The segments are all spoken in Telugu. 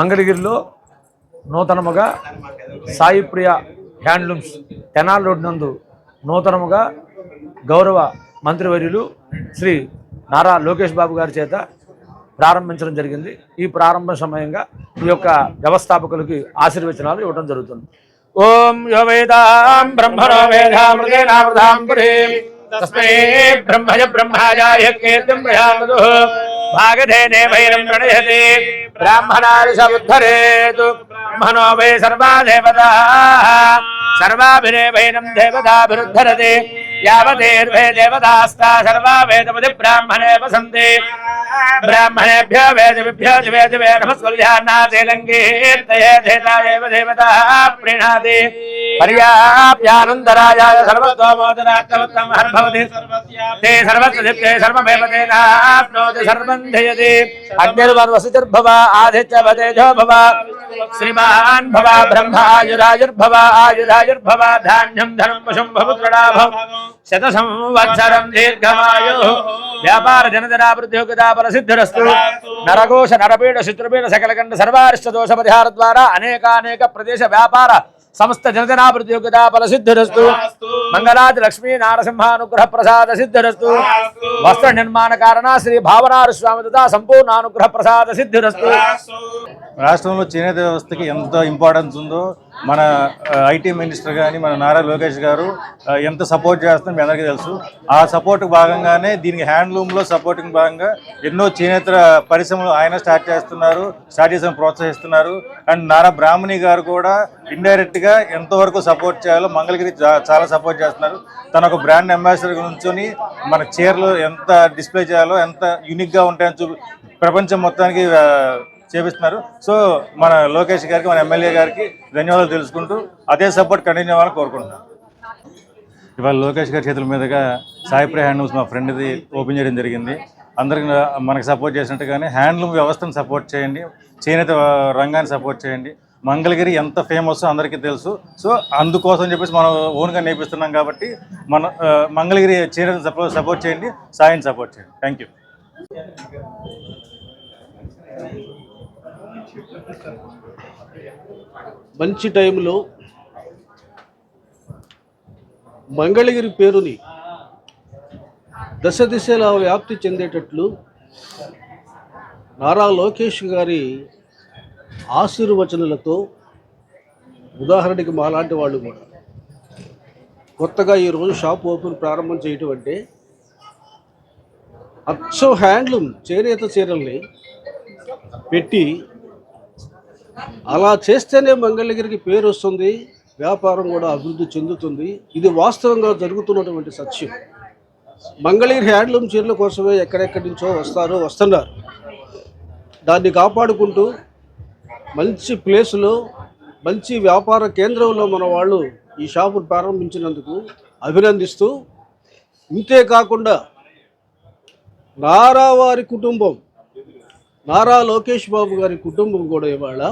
మంగళగిరిలో నూతనముగా సాయిప్రియ హ్యాండ్లూమ్స్ తెనాల్ రోడ్ నందు నూతనముగా గౌరవ మంత్రివర్యులు శ్రీ నారా లోకేష్ బాబు గారి చేత ప్రారంభించడం జరిగింది. ఈ ప్రారంభ సమయంగా ఈ యొక్క వ్యవస్థాపకులకి ఆశీర్వచనాలు ఇవ్వడం జరుగుతుంది. ఓం యో వేదాం బ్రహ్మణో వేదామృతేనామృతాం పురీం తస్మై బ్రహ్మజ బ్రహ్మాజాయ ప్రయామదు భాగధేనే వైరం ప్రణయతే. బ్రాహ్మణాది సముద్ధరేతు బ్రహ్మణో వై సర్వా దేవతా సర్వాభిరేవైనం దేవతాభిరుద్ధరతి యావతేర్వే దేవతాస్తా సర్వా వేదపతి బ్రాహ్మణే వసంతి బ్రాహ్మణేభ్యో వేదవిభ్యో వేదవే నమస్కృత్యానాథేలంగీర్తయేతేతాయేవ దేవత ప్రీణాది పర్యాప్యానందరాజాయ సర్వతోమోదనాత్తమ హర్భవతి తే సర్వత్తే సర్వమేవ తేనాప్నోతి సర్వం ధయతి అగ్నిర్వర్వసుతిర్భవ ఆదిత్య భవ श्रीमान् भव ब्रह्मायुरायुर्भव आयुरायुर्भव धान्यं धनं पशुं भवुत्रडाभव शतसंवत्सरं दीर्घमायुः व्यापार जनजनावृद्धियोगता फलसिद्धिरस्तु नरकोश नरपीड शत्रुपीड सकलकण्ड सर्वारिष्ट दोष परिहार द्वारा अनेकानेक प्रदेश व्यापार సమస్త జనజనాభివృద్ధి యోగ్యత ఫల సిద్ధిరస్తు మంగళాది లక్ష్మీ నారసింహానుగ్రహ ప్రసాద సిద్ధురస్తు వస్త్ర నిర్మాణ కారణ శ్రీ భావనారు స్వామి తథా సంపూర్ణ అనుగ్రహ ప్రసాద సిద్ధురస్తు రాష్ట్రంలో చేనేత వ్యవస్థకి ఎంత ఇంపార్టెన్స్ ఉందో మన ఐటీ మినిస్టర్ కానీ మన నారా లోకేష్ గారు ఎంత సపోర్ట్ చేస్తుందో మీ అందరికీ తెలుసు. ఆ సపోర్ట్ భాగంగానే దీనికి హ్యాండ్లూమ్లో సపోర్టింగ్ భాగంగా ఎన్నో చేనేత పరిశ్రమలు ఆయన స్టార్ట్ చేస్తున్నారు స్టార్ట్ చేసిన ప్రోత్సహిస్తున్నారు. అండ్ నారా బ్రాహ్మణి గారు కూడా ఇండైరెక్ట్గా ఎంతవరకు సపోర్ట్ చేయాలో మంగళగిరి చాలా సపోర్ట్ చేస్తున్నారు. తన ఒక బ్రాండ్ అంబాసిడర్ నుంచొని మన చీరలు ఎంత డిస్ప్లే చేయాలో ఎంత యూనిక్గా ఉంటాయని చూపి ప్రపంచం మొత్తానికి చేపిస్తున్నారు. సో మన లోకేష్ గారికి మన ఎమ్మెల్యే గారికి ధన్యవాదాలు తెలుసుకుంటూ అదే సపోర్ట్ కంటిన్యూ అవ్వాలని కోరుకుంటున్నాను ఇవాళ లోకేష్ గారి చేతుల మీదుగా సాయిప్రే హ్యాండ్లూమ్స్ మా ఫ్రెండ్ది ఓపెన్ చేయడం జరిగింది. అందరికి మనకు సపోర్ట్ చేసినట్టుగానే హ్యాండ్లూమ్ వ్యవస్థను సపోర్ట్ చేయండి చేనేత రంగాన్ని సపోర్ట్ చేయండి. మంగళగిరి ఎంత ఫేమస్ అందరికీ తెలుసు. సో అందుకోసం చెప్పేసి మనం ఓన్గా నేర్పిస్తున్నాం కాబట్టి మన మంగళగిరి చేనేత సపోర్ట్ సపోర్ట్ చేయండి సాయిని సపోర్ట్ చేయండి. థ్యాంక్ యూ మంచి టైంలో మంగళగిరి పేరుని దశ దిశలా వ్యాప్తి చెందేటట్లు నారా లోకేష్ గారి ఆశీర్వచనలతో ఉదాహరణకి మాలాంటి వాళ్ళు కూడా కొత్తగా ఈరోజు షాప్ ఓపెన్ ప్రారంభం చేయటం అంటే అచ్చం హ్యాండ్లూమ్ చేనేత చీరల్ని పెట్టి అలా చేస్తేనే మంగళగిరికి పేరు వస్తుంది వ్యాపారం కూడా అభివృద్ధి చెందుతుంది. ఇది వాస్తవంగా జరుగుతున్నటువంటి సత్యం. మంగళగిరి హ్యాండ్లూమ్ చీరల కోసమే ఎక్కడెక్కడి నుంచో వస్తారు వస్తున్నారు. దాన్ని కాపాడుకుంటూ మంచి ప్లేసులో మంచి వ్యాపార కేంద్రంలో మన వాళ్ళు ఈ షాపును ప్రారంభించినందుకు అభినందిస్తూ ఇంతేకాకుండా నారావారి కుటుంబం నారా లోకేష్ బాబు గారి కుటుంబం కూడా ఇవాళ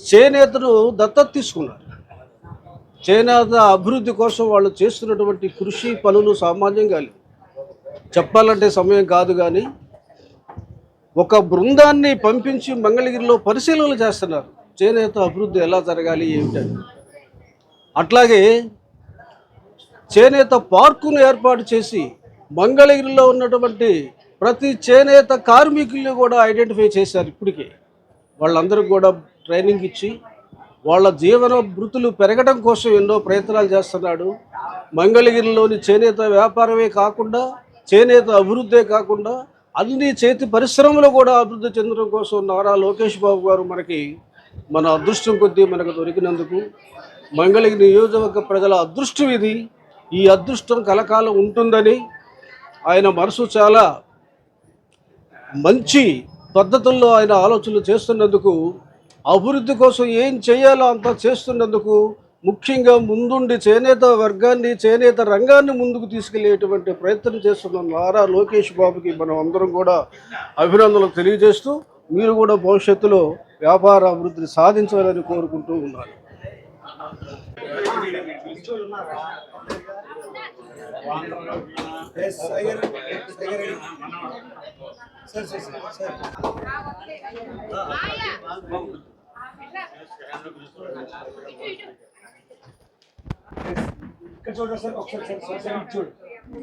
చేనేతను దత్తత తీసుకున్నారు. చేనేత అభివృద్ధి కోసం వాళ్ళు చేస్తున్నటువంటి కృషి పనులు సామాన్యంగా లేవు. చెప్పాలంటే సమయం కాదు కానీ ఒక బృందాన్ని పంపించి మంగళగిరిలో పరిశీలనలు చేస్తున్నారు. చేనేత అభివృద్ధి ఎలా జరగాలి ఏమిటని. అట్లాగే చేనేత పార్కును ఏర్పాటు చేసి మంగళగిరిలో ఉన్నటువంటి ప్రతి చేనేత కార్మికుల్ని కూడా ఐడెంటిఫై చేశారు ఇప్పటికే. వాళ్ళందరికీ కూడా ట్రైనింగ్ ఇచ్చి వాళ్ళ జీవన వృత్తులు పెరగడం కోసం ఎన్నో ప్రయత్నాలు చేస్తున్నాడు. మంగళగిరిలోని చేనేత వ్యాపారమే కాకుండా చేనేత అభివృద్ధే కాకుండా అన్ని చేతి పరిశ్రమలు కూడా అభివృద్ధి చెందడం కోసం నారా లోకేష్ బాబు గారు మనకి మన అదృష్టం కొద్దీ మనకు దొరికినందుకు మంగళగిరి నియోజకవర్గ ప్రజల అదృష్టం ఇది. ఈ అదృష్టం కలకాలం ఉంటుందని ఆయన మనసు చాలా మంచి పద్ధతుల్లో ఆయన ఆలోచనలు చేస్తున్నందుకు అభివృద్ధి కోసం ఏం చేయాలో అంతా చేస్తున్నందుకు ముఖ్యంగా ముందుండి చేనేత వర్గాన్ని చేనేత రంగాన్ని ముందుకు తీసుకెళ్ళేటువంటి ప్రయత్నం చేస్తున్న నారా లోకేష్ బాబుకి మనం అందరం కూడా అభినందనలు తెలియజేస్తూ మీరు కూడా భవిష్యత్తులో వ్యాపార అభివృద్ధిని సాధించాలని కోరుకుంటూ ఉన్నాను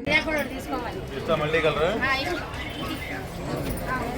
ఇలా కూడా ఒకటి తీసుకోవాలి ఇస్తా మళ్ళీ కలరా ఆ, ఇవ్వు. ఆ, ఉంటాను. వద్దు నాన్న. ఆయా, పెద్ద